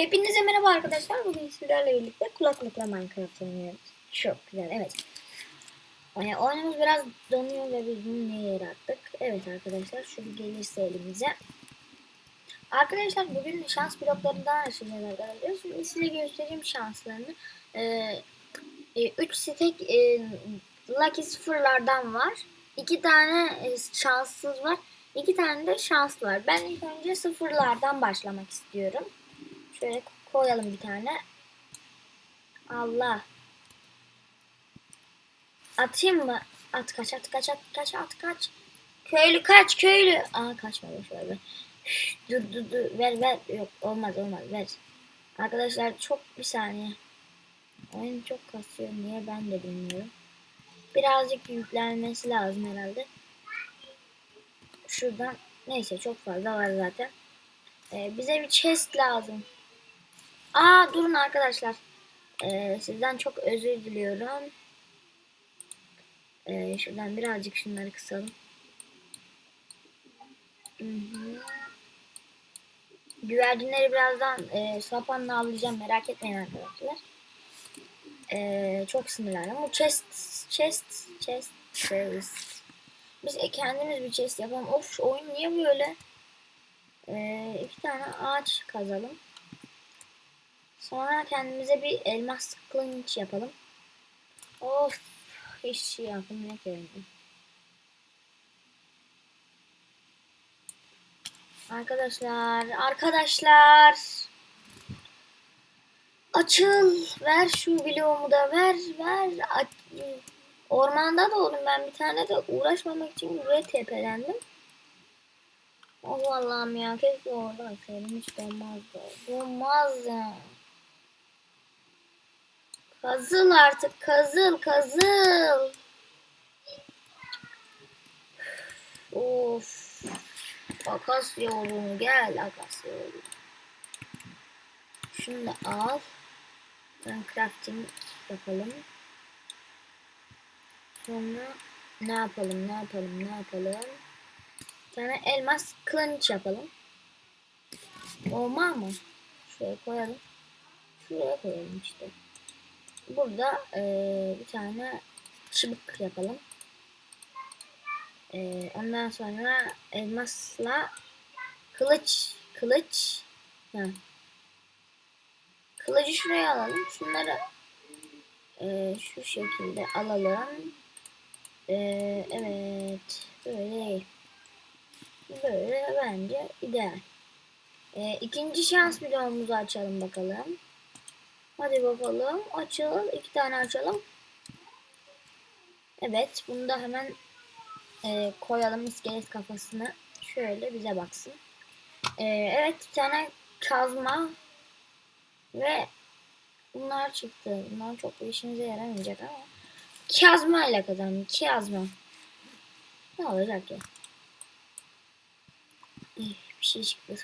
Hepinize merhaba arkadaşlar. Bugün sizlerle birlikte kulaklıkla Minecraft oynuyoruz. Çok güzel, evet. Yani oyunumuz biraz donuyor ve biz bunu neye yarattık? Evet arkadaşlar, şu gelirse elimize. Arkadaşlar bugün şans bloklarından açacağız arkadaşlar. Şimdi size göstereyim şanslarını. 3 stek e, lucky sıfırlardan var. 2 tane e, şanssız var. 2 tane de şans var. Ben ilk önce sıfırlardan başlamak istiyorum. Şöyle koyalım bir tane. Allah. Atayım mı? At kaç at kaç at kaç at kaç. Köylü kaç köylü. Aa kaçmadı şöyle. Üf, dur dur dur ver ver. Yok olmaz olmaz ver. Arkadaşlar çok bir saniye. Oyun çok kasıyor. Niye ben de bilmiyorum. Birazcık yüklenmesi lazım herhalde. Şuradan neyse çok fazla var zaten. Ee, bize bir chest lazım. Aa durun arkadaşlar. Ee, sizden çok özür diliyorum. Ee, şuradan birazcık şunları kısalım. Güvercinleri birazdan e, sapanla avlayacağım merak etmeyin arkadaşlar. Ee, çok sinirlendim. Bu chest, chest, chest, chest. Biz e, kendimiz bir chest yapalım. Of oyun niye böyle? Ee, iki tane ağaç kazalım. Sonra kendimize bir elmas kılıç yapalım. Of hiç şey yok öyle. Arkadaşlar, arkadaşlar. Açıl, ver şu bloğumu da ver, ver. Ormanda da oldum ben bir tane de uğraşmamak için buraya tepelendim. Oh Allah'ım ya keşke orada açayım hiç donmazdı. Donmaz ya. Kazıl artık kazıl kazıl. Of. Akasya oğlum gel Akasya oğlum. Şunu da al. Ben crafting yapalım. Sonra ne yapalım ne yapalım ne yapalım. Bir tane elmas kılıç yapalım. Olma mı? Şuraya koyalım. Şuraya koyalım işte. Burada e, bir tane çubuk yapalım. E, ondan sonra elmasla kılıç kılıç ha. kılıcı şuraya alalım. Şunları e, şu şekilde alalım. E, evet böyle böyle bence ideal. E, ikinci şans videomuzu açalım bakalım. Hadi bakalım. Açalım. iki tane açalım. Evet. Bunu da hemen e, koyalım iskelet kafasını. Şöyle bize baksın. E, evet. Bir tane kazma. Ve bunlar çıktı. Bunlar çok bir işimize yaramayacak ama. Kazma ile kazandım. Kazma. Ne olacak ya? Bir şey çıktı.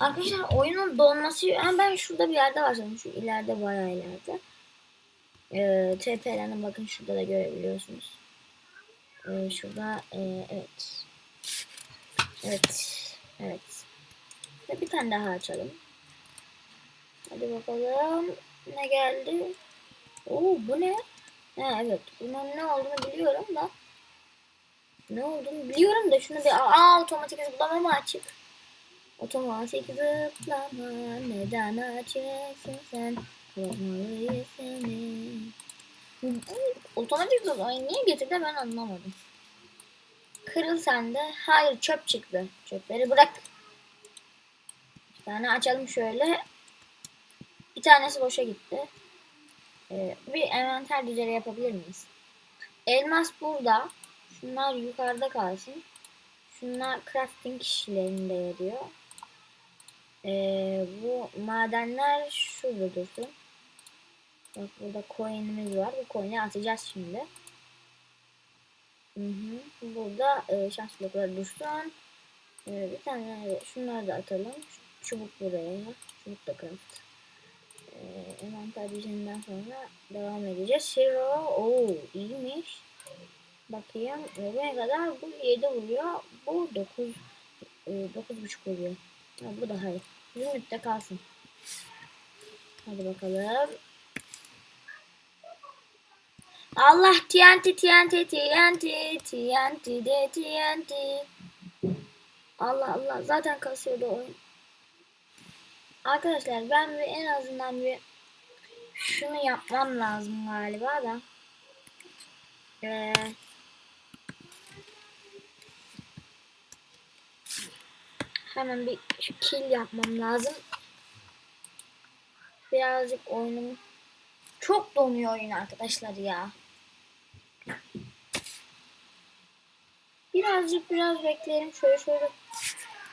Arkadaşlar oyunun donması yani ben şurada bir yerde başladım. Şu ileride bayağı ileride. Ee, TP'lerini bakın şurada da görebiliyorsunuz. Ee, şurada e, evet. Evet. Evet. Ve bir tane daha açalım. Hadi bakalım. Ne geldi? Oo bu ne? Ha evet. Bunun ne olduğunu biliyorum da. Ne olduğunu biliyorum da şunu bir aa otomatik zıplama açık. Otomatik zıplama neden açıyorsun sen korkmalıyız seni. Otomatik zıplamayı niye getirdi ben anlamadım. Kırıl sen de. Hayır çöp çıktı. Çöpleri bırak. Bir tane açalım şöyle. Bir tanesi boşa gitti. Ee, bir envanter düzeni yapabilir miyiz? Elmas burada. Şunlar yukarıda kalsın. Şunlar crafting işlerinde yarıyor. Ee, bu madenler şurada dursun. Bak burada coin'imiz var. Bu coin'i atacağız şimdi. Hı hı. Burada e, şans blokları dursun. E, bir tane şunları da atalım. Çubuk buraya. Çubuk da craft. E, envanter düzeninden sonra devam edeceğiz. Hero. Oo iyiymiş. Bakayım. Ne kadar? Bu 7 vuruyor. Bu 9 e, 9.5 vuruyor. Ha, bu daha iyi. Zümrüt de kalsın. Hadi bakalım. Allah TNT TNT TNT TNT de TNT. Allah Allah zaten kasıyordu oyun. Arkadaşlar ben bir en azından bir şunu yapmam lazım galiba da. Ee, hemen bir kill yapmam lazım. Birazcık oyunum çok donuyor oyun arkadaşlar ya. Birazcık biraz bekleyelim. Şöyle şöyle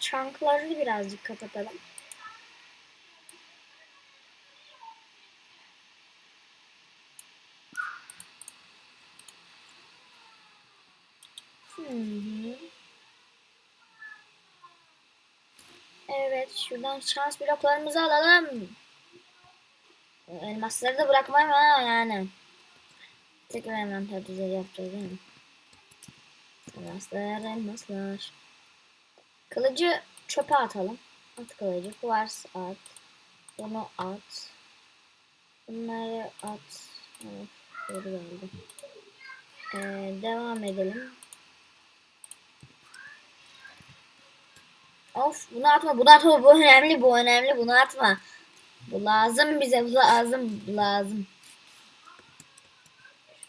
çankları birazcık kapatalım. Hı hı. Evet şuradan şans bloklarımızı alalım. Elmasları da bırakmayayım ha yani. Tekrar envanter düzeni yapacağız? Elmaslar, elmaslar. Kılıcı çöpe atalım. At kılıcı. Kuvars at. Bunu at. Bunları at. Evet, geldi. Ee, devam edelim. Of bunu atma bunu atma bu önemli bu önemli bunu atma. Bu lazım bize bu lazım bu lazım.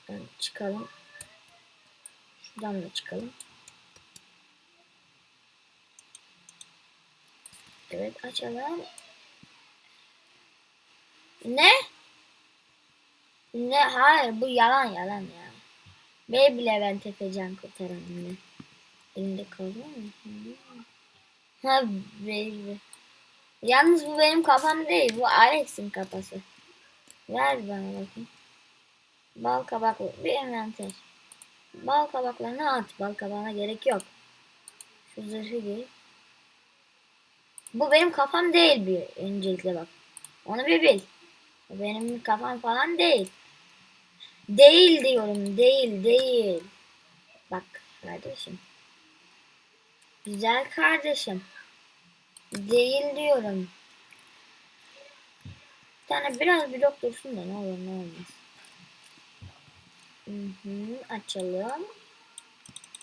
Şuradan çıkalım. Şuradan da çıkalım. Evet açalım. Ne? Ne? Hayır bu yalan yalan ya. Beyblade ben tefecan kurtaranım ne? Elimde kaldı mı? Ha baby. Yalnız bu benim kafam değil. Bu Alex'in kafası. Ver bana bakayım. Bal kabaklı bir envanter. Bal kabaklarını at. Bal kabağına gerek yok. Şu zırhı giy. Bu benim kafam değil bir öncelikle bak. Onu bir bil. Benim kafam falan değil. Değil diyorum. Değil değil. Bak kardeşim. Güzel kardeşim. Değil diyorum. Bir tane biraz blok dursun da ne olur ne olmaz. Hı hı, açalım.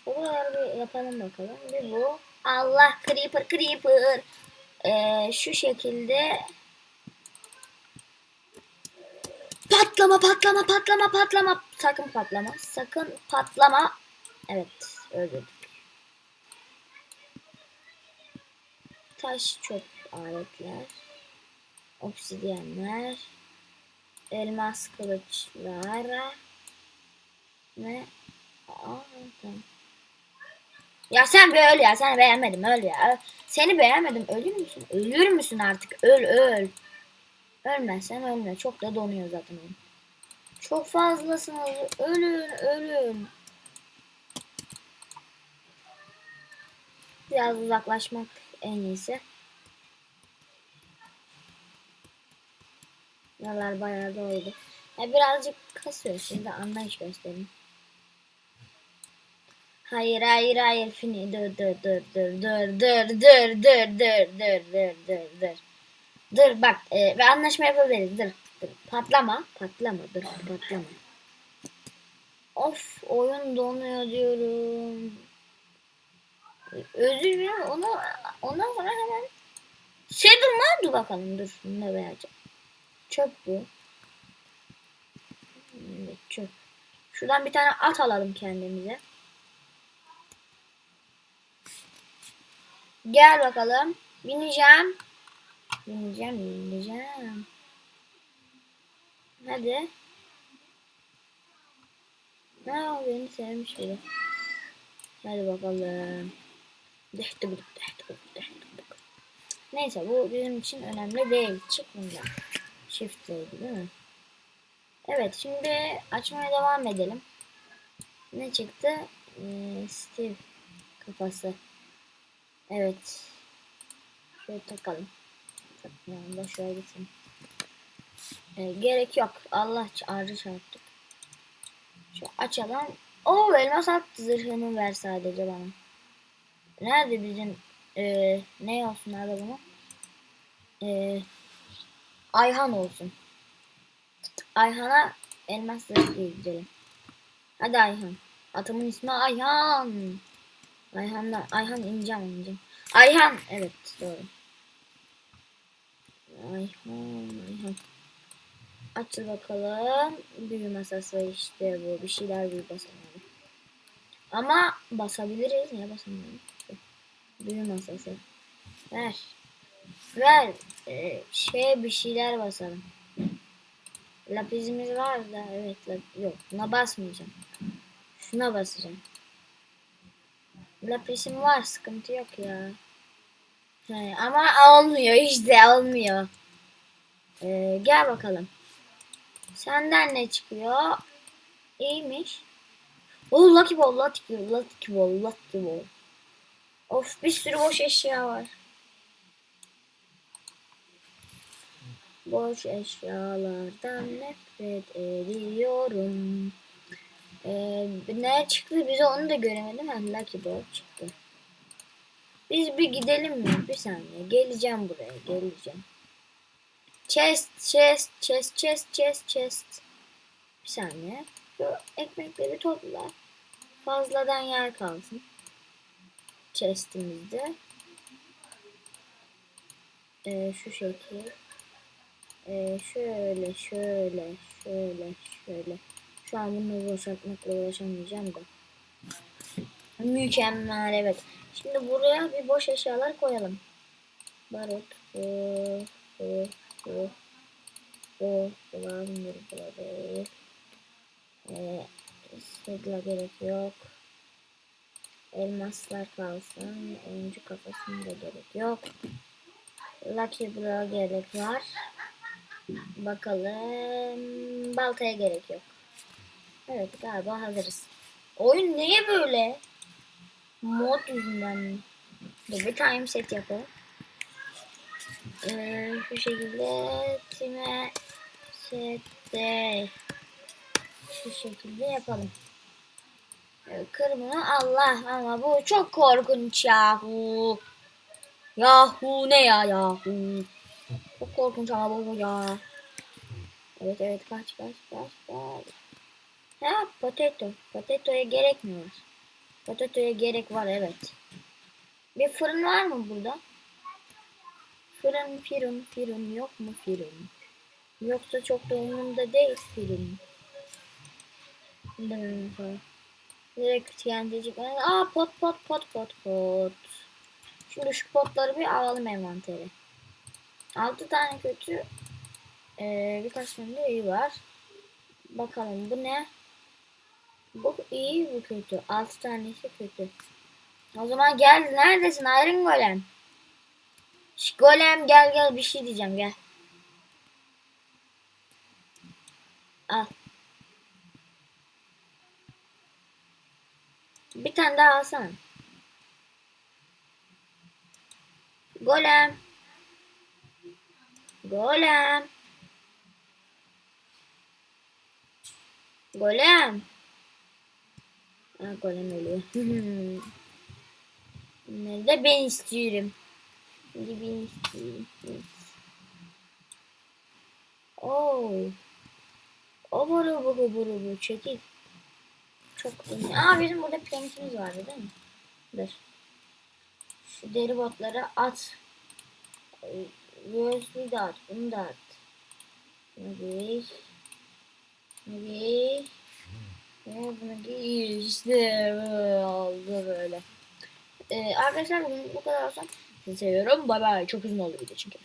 Buraları bir yapalım bakalım. Bir bu. Allah creeper creeper. Ee, şu şekilde. Patlama patlama patlama patlama. Sakın patlama. Sakın patlama. Evet öldürdük. Taş çöp aletler. Obsidyenler. Elmas kılıçlar. Ve Aa. Ya sen bir öl ya. Seni beğenmedim öl ya. Seni beğenmedim. Ölür müsün? Ölür müsün artık? Öl öl. Ölmezsen ölme. Çok da donuyor zaten. Çok fazlasınız. Ölün ölün. Biraz uzaklaşmak en iyisi. Buralar bayağı doldu. Ya birazcık kasıyor. Şimdi anlayış gösterin. Hayır hayır hayır Fini dur dur dur dur dur dur dur dur dur dur dur dur dur dur bak e, ve anlaşma yapabiliriz dur, dur patlama patlama dur patlama of oyun donuyor diyorum özür dilerim onu ondan sonra hemen şey durma dur bakalım dur da vereceğim çöp bu evet, çöp şuradan bir tane at alalım kendimize Gel bakalım. Bineceğim. Bineceğim, bineceğim. Hadi. Ha, beni sevmiş biri. Hadi bakalım. Neyse bu bizim için önemli değil. Çık bundan. Değil mi? Evet şimdi açmaya devam edelim. Ne çıktı? Ee, Steve kafası. Evet. Şöyle takalım. Takmayalım da şöyle gitsin. Ee, gerek yok. Allah ağacı çarptık. Şu açalım. O elmas at zırhını ver sadece bana. Nerede bizim e, ne olsun bunu? E, Ayhan olsun. Ayhan'a elmas gidelim. Hadi Ayhan. Atımın ismi Ayhan. Ayhan'da Ayhan ineceğim ineceğim. Ayhan evet doğru. Ayhan Ayhan. Açıl bakalım. Büyü masası işte bu. Bir şeyler büyü basalım. Ama basabiliriz. Niye basamıyoruz? Büyü masası. Ver. Ver. Ee, şey bir şeyler basalım. Lapizimiz var da evet yok buna basmayacağım. Şuna basacağım. Lapisim var sıkıntı yok ya. He, ama olmuyor işte olmuyor. Ee, gel bakalım. Senden ne çıkıyor? İyiymiş. Oh Lucky Ball, Lucky Ball, Lucky Ball, Lucky Ball. Of bir sürü boş eşya var. Boş eşyalardan nefret ediyorum. Ee, ne çıktı bize onu da göremedim. Ha, Lucky Ball çıktı. Biz bir gidelim mi? Bir saniye. Geleceğim buraya. Geleceğim. Chest, chest, chest, chest, chest, chest. Bir saniye. Şu ekmekleri topla. Fazladan yer kalsın. Chestimizde. Ee, şu şekil. Ee, şöyle, şöyle, şöyle, şöyle. Şu an bunları boşaltmakla uğraşamayacağım da. Mükemmel evet. Şimdi buraya bir boş eşyalar koyalım. Barut. Bu, bu, bu. Bu, bulamıyor, bu değil. Ee, gerek yok. Elmaslar kalsın. Oyuncu kafasında gerek yok. Lucky Bro gerek var. Bakalım. Baltaya gerek yok. Evet galiba hazırız. Oyun niye böyle? Mod yüzünden mi? Bir time set yapalım. Ee, şu şekilde time sette şu şekilde yapalım. Kır bunu Allah ama bu çok korkunç yahu. Yahu ne ya yahu. Çok korkunç ama bu ya. Evet evet kaç kaç kaç kaç. Ha potato. Potato'ya gerek mi var? Potato'ya gerek var evet. Bir fırın var mı burada? Fırın firun firun yok mu firun? Yoksa çok da umurumda değil firun. Değil falan. Direkt TNT'cik. Aa pot pot pot pot pot. Şimdi şu potları bir alalım envantere. 6 tane kötü. Ee, birkaç tane de iyi var. Bakalım bu ne? Bu iyi bu kötü. 6 tanesi kötü. O zaman gel neredesin Iron Golem? Şş, golem gel gel bir şey diyeceğim gel. Al. Bir tane daha alsana. Golem. Golem. Golem. Ha, golem ölüyor. Nerede ben istiyorum. Şimdi ben istiyorum. Oo. O boru bu bu boru bu çekil. Çok iyi. Aa bizim burada plankimiz vardı değil mi? Dur. Şu deri botları at. USB de at. Bunu da at. Bunu giy. Bunu giy. Ve bunu giy. İşte oldu böyle. Ee, arkadaşlar bu kadar olsun. Sizi seviyorum. Bay bay. Çok uzun oldu video çünkü.